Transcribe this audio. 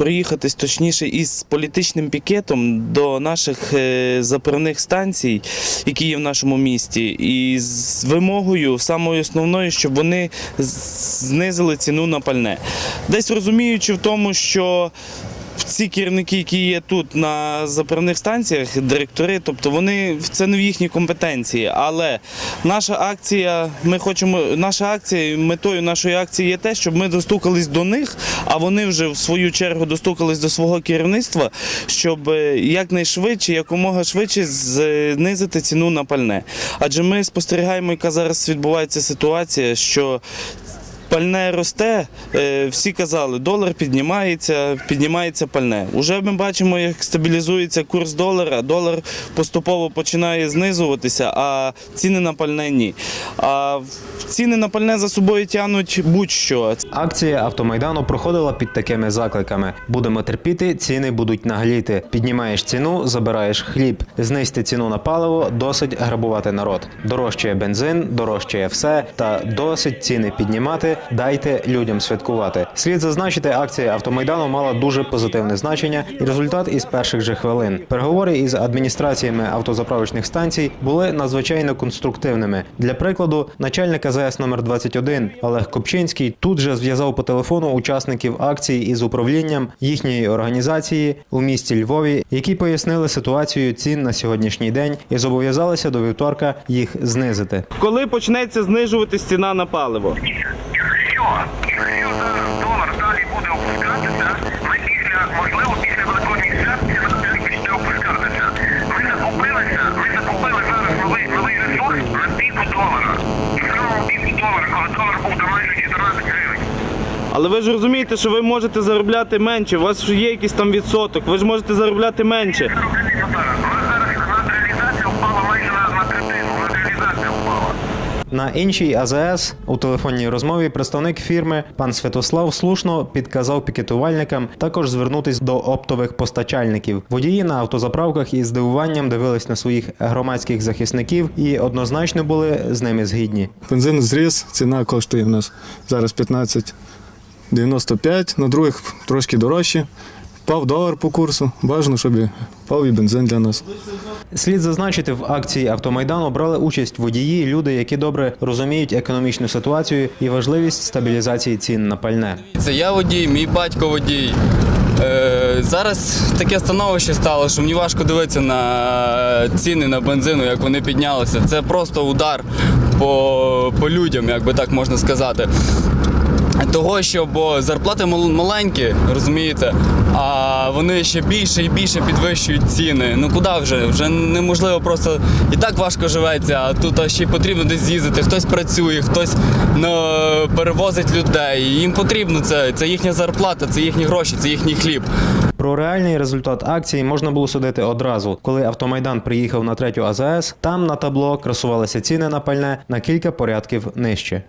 проїхатись точніше із політичним пікетом до наших е, заправних станцій, які є в нашому місті, і з вимогою самою основною, щоб вони знизили ціну на пальне. Десь розуміючи в тому, що ці керівники, які є тут на заправних станціях, директори, тобто вони це не в їхній компетенції. Але наша акція, ми хочемо, наша акція, метою нашої акції є те, щоб ми достукались до них, а вони вже в свою чергу достукались до свого керівництва, щоб е, якнайшвидше, якомога швидше знизити ціну на пальне. Адже ми спостерігаємо, яка зараз відбувається ситуація, що Пальне росте, е, всі казали, долар піднімається, піднімається пальне. Уже ми бачимо, як стабілізується курс долара, долар поступово починає знизуватися, а ціни на пальне ні. А ціни на пальне за собою тягнуть будь-що. Акція автомайдану проходила під такими закликами: будемо терпіти, ціни будуть нагліти. Піднімаєш ціну, забираєш хліб. Знизьте ціну на паливо, досить грабувати народ. Дорожчає бензин, дорожчає все, та досить ціни піднімати. Дайте людям святкувати. Слід зазначити, акція автомайдану мала дуже позитивне значення і результат із перших же хвилин. Переговори із адміністраціями автозаправочних станцій були надзвичайно конструктивними. Для прикладу, начальник АЗС номер 21 Олег Копчинський тут же зв'язав по телефону учасників акції із управлінням їхньої організації у місті Львові, які пояснили ситуацію цін на сьогоднішній день і зобов'язалися до вівторка їх знизити. Коли почнеться знижуватись ціна на паливо? Якщо, долар далі буде опускатися, ми після, можливо, після великодніх свят ціна далі почне опускатися. Ми закупилися, ми закупили зараз новий, новий ресурс на піку долара. На самому піку долара, коли долар був до майже 14 гривень. Але ви ж розумієте, що ви можете заробляти менше. У вас ж є якийсь там відсоток, ви ж можете заробляти менше. У нас зараз На іншій АЗС у телефонній розмові представник фірми пан Святослав слушно підказав пікетувальникам також звернутись до оптових постачальників. Водії на автозаправках із здивуванням дивились на своїх громадських захисників і однозначно були з ними згідні. Бензин зріс, ціна коштує в нас зараз 15,95, на других трошки дорожче. Впав долар по курсу. Бажано, щоб впав і бензин для нас. Слід зазначити, в акції автомайдану брали участь водії, люди, які добре розуміють економічну ситуацію і важливість стабілізації цін на пальне. Це я водій, мій батько водій. Е, зараз таке становище стало, що мені важко дивитися на ціни на бензину, як вони піднялися. Це просто удар по, по людям, як би так можна сказати. Того, що бо зарплати мал- маленькі, розумієте, а вони ще більше і більше підвищують ціни. Ну куди вже? Вже неможливо просто і так важко живеться, а тут ще й потрібно десь з'їздити. Хтось працює, хтось ну, перевозить людей. Їм потрібно це. Це їхня зарплата, це їхні гроші, це їхній хліб. Про реальний результат акції можна було судити одразу. Коли автомайдан приїхав на третю АЗС, там на табло красувалися ціни на пальне на кілька порядків нижче.